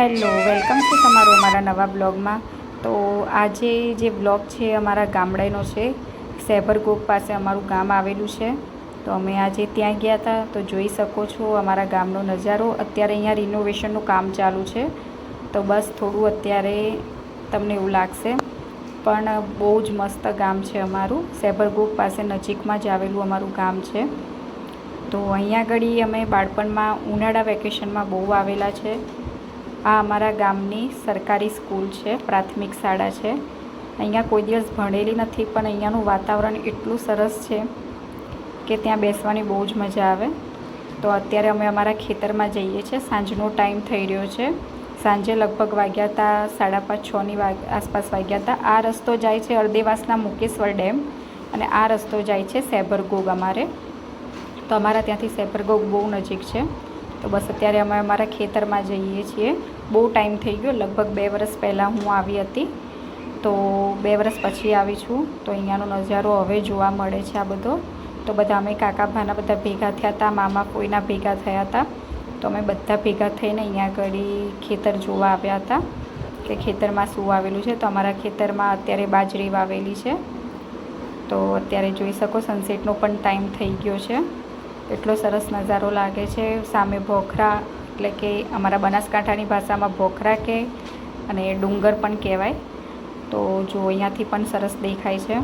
Hello, welcome છે તમારું અમારા નવા બ્લોગમાં. તો આજે જે બ્લોગ છે અમારા ગામડાનો છે. સેભરગોક પાસે અમારું ગામ આવેલું છે. તો અમે આજે ત્યાં ગયા હતા. તો જોઈ શકો છો અમારા ગામનો નજારો. અત્યારે અહીંયા રિનોવેશનનું કામ ચાલુ છે. તો બસ થોડું અત્યારે તમને એવું લાગશે. પણ બહુ જ મસ્ત ગામ છે અમારું. સેબરગોગ પાસે નજીકમાં જ આવેલું અમારું ગામ છે. તો અહીંયા આગળ અમે બાળપણમાં ઉનાળા વેકેશનમાં બહુ આવેલા છે. આ અમારા ગામની સરકારી સ્કૂલ છે, પ્રાથમિક શાળા છે. અહીંયા કોઈ દિવસ ભણેલી નથી, પણ અહીંયાનું વાતાવરણ એટલું સરસ છે કે ત્યાં બેસવાની બહુ જ મજા આવે. તો અત્યારે અમે અમારા ખેતરમાં જઈએ છીએ. સાંજનો ટાઈમ થઈ રહ્યો છે. સાંજે લગભગ વાગ્યા હતા સાડા પાંચ છની આસપાસ વાગ્યા હતા આ રસ્તો જાય છે અર્દેવાસના મુકેશ્વર ડેમ અને આ રસ્તો જાય છે સેબરગોગ અમારે. તો અમારા ત્યાંથી સેબરગોગ બહુ નજીક છે. તો બસ અત્યારે અમે અમારા ખેતરમાં જઈએ છીએ. બહુ ટાઈમ થઈ ગયો, લગભગ બે વર્ષ પહેલાં હું આવી હતી. તો બે વર્ષ પછી આવી છું. તો અહીંયાનો નજારો હવે જોવા મળે છે આ બધો. તો બધા અમે કાકા ભાના બધા ભેગા થયા હતા, મામા કોઈના ભેગા થયા હતા. તો અમે બધા ભેગા થઈને અહીંયા આગળ ખેતર જોવા આવ્યા હતા કે ખેતરમાં શું આવેલું છે. તો અમારા ખેતરમાં અત્યારે બાજરી વાવેલી છે. તો અત્યારે જોઈ શકો સનસેટનો પણ ટાઈમ થઈ ગયો છે. એટલો સરસ નજારો લાગે છે. સામે ભોખરા, એટલે કે અમારા બનાસકાંઠાની ભાષામાં ભોખરા કે અને ડુંગર પણ કહેવાય. તો જો અહીંયાથી પણ સરસ દેખાય છે.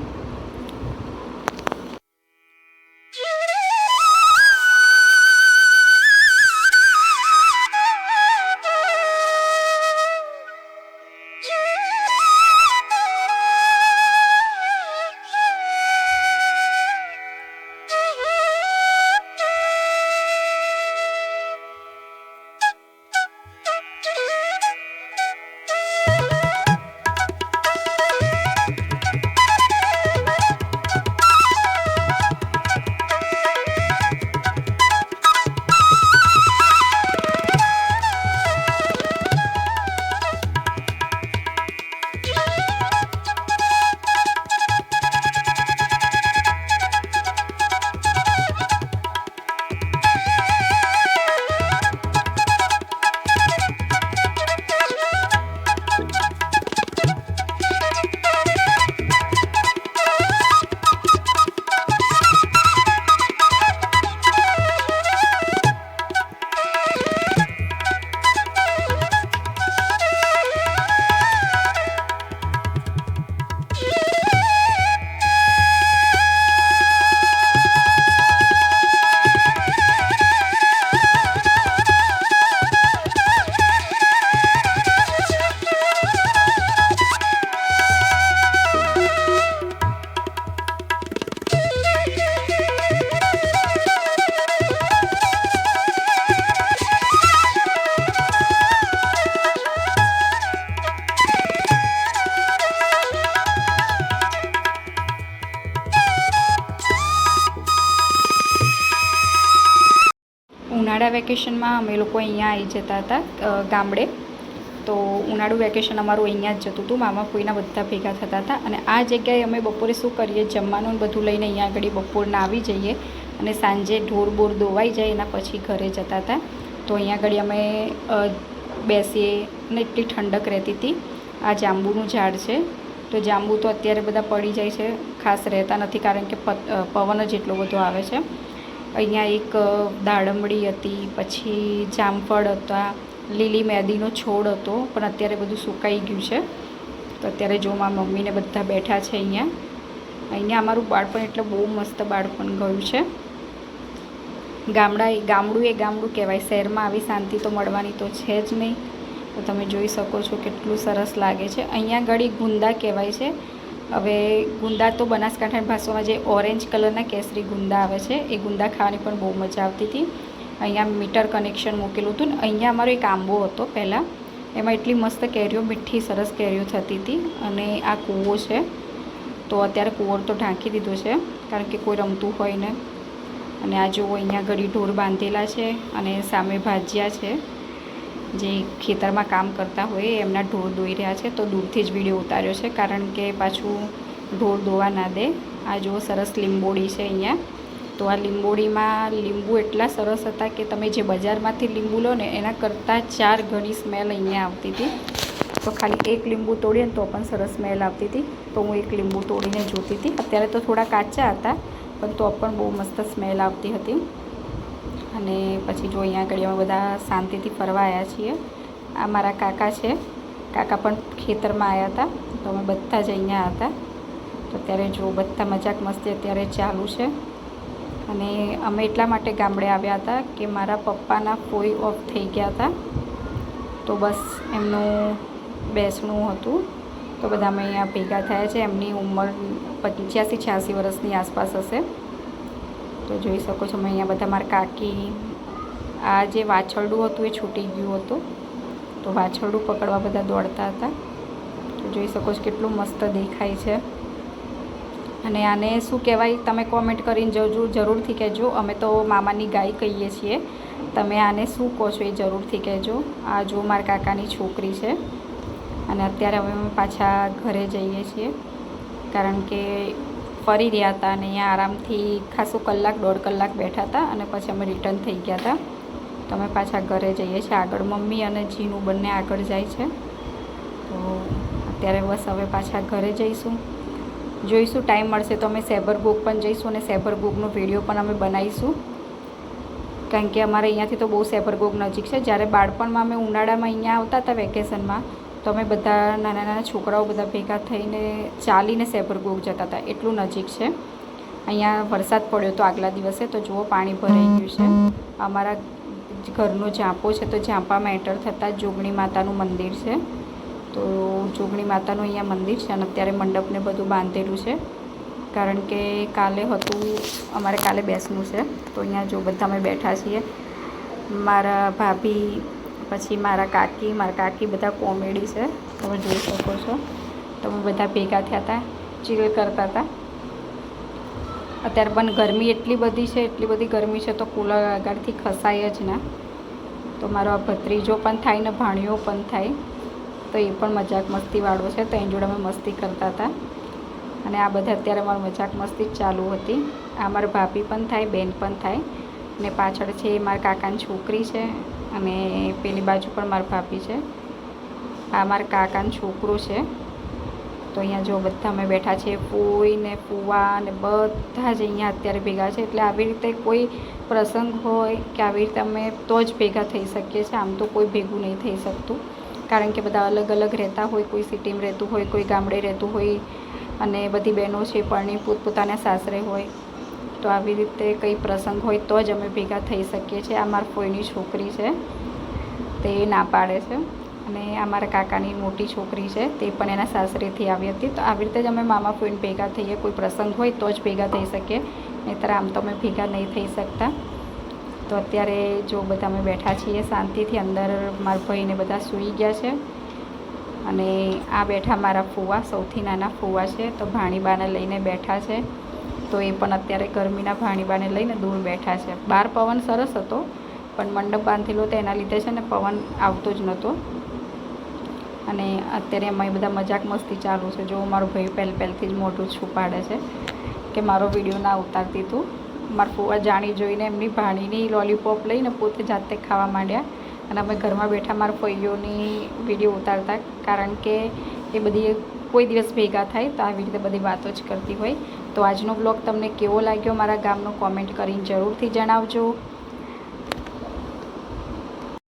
ઉનાળા વેકેશનમાં અમે લોકો અહીંયા આવી જતા હતા ગામડે. તો ઉનાળુ વેકેશન અમારું અહીંયા જ જતું હતું, મામા ફોઈના બધા ભેગા થતા હતા. અને આ જગ્યાએ અમે બપોરે શું કરીએ, જમવાનું બધું લઈને અહીંયા આગળ બપોરના આવી જઈએ અને સાંજે ઢોર બોર દોવાઈ જાય એના પછી ઘરે જતા હતા. તો અહીંયા આગળ અમે બેસીએ અને એટલી ઠંડક રહેતી હતી. આ જાંબુનું ઝાડ છે. તો જાંબુ તો અત્યારે બધા પડી જાય છે, ખાસ રહેતા નથી કારણ કે પવન જ એટલો બધો આવે છે. અહીંયા એક દાડમડી હતી, પછી જામફળ હતા, લીલી મેદીનો છોડ હતો, પણ અત્યારે બધું સુકાઈ ગયું છે. તો અત્યારે જો મારા મમ્મીને બધા બેઠા છે અહીંયા. અહીંયા અમારું બાળપણ એટલે બહુ મસ્ત બાળપણ ગયું છે. ગામડા ગામડું એ ગામડું કહેવાય. શહેરમાં આવી શાંતિ તો મળવાની તો છે જ નહીં. તો તમે જોઈ શકો છો કેટલું સરસ લાગે છે. અહીંયા ગળી ગુંદા કહેવાય છે. હવે ગુંદા તો બનાસકાંઠાની ભાષામાં જે ઓરેન્જ કલરના કેસરી ગુંદા આવે છે, એ ગુંદા ખાવાની પણ બહુ મજા આવતી હતી. અહીંયા મીટર કનેક્શન મૂકેલું હતું ને અહીંયા અમારો એક આંબો હતો પહેલાં. એમાં એટલી મસ્ત કેરીઓ, મીઠી, સરસ કેરીઓ થતી હતી અને આ કૂવો છે. તો અત્યારે કૂવો તો ઢાંકી દીધો છે, કારણ કે કોઈ રમતું હોય ને. અને આ જુઓ અહીંયા ઘડી ઢોર બાંધેલા છે અને સામે ભાજ્યા છે. જે ખેતરમાં કામ કરતા હોય એમના ઢોર દોઈ રહ્યા છે, તો દૂરથી જ વીડિયો ઉતાર્યો છે, કારણ કે પાછું ઢોર દોવા ના દે. આ જુઓ સરસ લીંબોડી છે અહીંયા. તો આ લીંબોડીમાં લીંબુ એટલા સરસ હતા કે તમે જે બજારમાંથી લીંબુ લો ને, એના કરતાં ચાર ઘણી સ્મેલ અહીંયા આવતી હતી. તો ખાલી એક લીંબુ તોડીએ ને તો પણ સરસ સ્મેલ આવતી હતી. તો હું એક લીંબુ તોડીને જોતી હતી. અત્યારે તો થોડા કાચા હતા, પણ તો પણ બહુ મસ્ત સ્મેલ આવતી હતી. અને પછી જો અહીંયા આગળ અમે બધા શાંતિથી ફરવા આવ્યા છીએ. આ મારા કાકા છે. કાકા પણ ખેતરમાં આવ્યા હતા. તો અમે બધા જ અહીંયા હતા. તો અત્યારે જો બધા મજાક મસ્તી અત્યારે ચાલુ છે. અને અમે એટલા માટે ગામડે આવ્યા હતા કે મારા પપ્પાના ફોઈ ઓફ થઈ ગયા હતા. તો બસ એમનું બેસણું હતું. તો બધા અમે અહીંયા ભેગા થયા છે. એમની ઉંમર પંચ્યાસી છ્યાસી વર્ષની આસપાસ હશે. તો જોઈ શકો છો મેં અહીંયા બધા મારા કાકી, આ જે વાછરડું હતું એ છૂટી ગયું હતું. તો વાછરડું પકડવા બધા દોડતા હતા. તો જોઈ શકો છો કેટલું મસ્ત દેખાય છે. અને આને શું કહેવાય, તમે કોમેન્ટ કરીને જરૂર જરૂરથી કહેજો. અમે તો મામાની ગાય કહીએ છીએ. તમે આને શું કહો છો એ જરૂરથી કહેજો. આ જો મારા કાકાની છોકરી છે. અને અત્યારે હવે અમે પાછા ઘરે જઈએ છીએ. કારણ કે ફરી રહ્યા હતા અને અહીંયા આરામથી ખાસું કલાક, દોઢ કલાક બેઠા હતા અને પછી અમે રિટર્ન થઈ ગયા હતા. તો અમે પાછા ઘરે જઈએ છીએ. આગળ મમ્મી અને જીનું બંને આગળ જાય છે. તો અત્યારે બસ હવે પાછા ઘરે જઈશું. જોઈશું, ટાઈમ મળશે તો અમે સેબરગોગ પણ જઈશું અને સેબરગોગનો વીડિયો પણ અમે બનાવીશું. કારણ કે અમારે અહીંયાથી તો બહુ સેબરગોગ નજીક છે. જ્યારે બાળપણમાં અમે ઉનાળામાં અહીંયા આવતા હતા વેકેશનમાં તો અમે બધા નાના નાના છોકરાઓ બધા ભેગા થઈને ચાલીને સેબરગોગ જતા હતા. એટલું નજીક છે. અહીંયા વરસાદ પડ્યો તો આગલા દિવસે તો જુઓ પાણી ભરાઈ ગયું છે. અમારા ઘરનો ઝાંપો છે તો ઝાંપામાં એન્ટર થતાં જોગણી માતાનું મંદિર છે. તો જોગણી માતાનું અહીંયા મંદિર છે અને અત્યારે મંડપને બધું બાંધેલું છે. કારણ કે કાલે હતું, અમારે કાલે બેસવું છે. તો અહીંયા જો બધા અમે બેઠા છીએ. મારા ભાભી પછી મારા કાકી મારા કાકી બધા કોમેડી છે. તમે જોઈ શકો છો. તમે બધા ભેગા થયા હતા ચીલ કરતા હતા. અત્યારે પણ ગરમી એટલી બધી છે, એટલી બધી ગરમી છે તો કૂલર આગળથી ખસાય જ ના. તો મારો આ ભત્રીજો પણ થાય ને ભાણિયો પણ થાય, તો એ પણ મજાક મસ્તીવાળો છે, તો એની જોડે અમે મસ્તી કરતા હતા. અને આ બધા અત્યારે મારી મજાક મસ્તી જ ચાલુ હતી. આ મારા ભાભી પણ થાય, બેન પણ થાય ને પાછળ છે એ મારા કાકાની છોકરી છે. અને પેલી બાજુ પણ મારા ભાભી છે. આ મારા કાકાનો છોકરો છે. તો અહીંયા જો બધા અમે બેઠા છે ફૂઈ ને ફૂવા ને બધા જ અહીંયા અત્યારે ભેગા છે. એટલે આવી રીતે કોઈ પ્રસંગ હોય કે આવી રીતે અમે તો જ ભેગા થઈ શકીએ છીએ. આમ તો કોઈ ભેગું નહીં થઈ શકતું. કારણ કે બધા અલગ અલગ રહેતા હોય, કોઈ સિટીમાં રહેતું હોય, કોઈ ગામડે રહેતું હોય અને બધી બહેનો છે પરણી પોતપોતાના સાસરે હોય. તો આવી રીતે કંઈ પ્રસંગ હોય તો જ અમે ભેગા થઈ શકીએ છીએ. આ મારા ફોઈની છોકરી છે. તે ના પાડે છે. અને આ મારા કાકાની મોટી છોકરી છે. તે પણ એના સાસરેથી આવી હતી. તો આવી રીતે જ અમે મામા ફોઈને ભેગા થઈએ. કોઈ પ્રસંગ હોય તો જ ભેગા થઈ શકીએ. નહીંતર આમ તો અમે ભેગા નહીં થઈ શકતા. તો અત્યારે જો બધા અમે બેઠા છીએ શાંતિથી, અંદર મારા ભાઈને બધા સૂઈ ગયા છે. અને આ બેઠા મારા ફૂવા, સૌથી નાના ફૂવા છે. તો ભાણીબાને લઈને બેઠા છે. તો એ પણ અત્યારે ગરમીના ભાણીબાને લઈને દૂર બેઠા છે. બહાર પવન સરસ હતો, પણ મંડપ બાંધેલો તો એના લીધે છે ને પવન આવતો જ નહોતો અને અત્યારે એમાં બધા મજાક મસ્તી ચાલુ છે. જો મારો ભાઈ પહેલ પહેલથી જ મોઢું છુપાડે છે કે મારો વીડિયો ના ઉતારતી તું. મારા ફુવા જાણી જોઈને એમની ભાણીની લોલીપોપ લઈને પોતે જાતે ખાવા માંડ્યા. અને અમે ઘરમાં બેઠા મારા ફૈયોની વીડિયો ઉતારતા, કારણ કે એ બધી કોઈ દિવસ ભેગા થાય તો આવી રીતે બધી વાતો જ કરતી હોય. તો આજનો બ્લોગ તમને કેવો લાગ્યો? મારા ગામનો કોમેન્ટ કરીને જરૂરથી જણાવજો.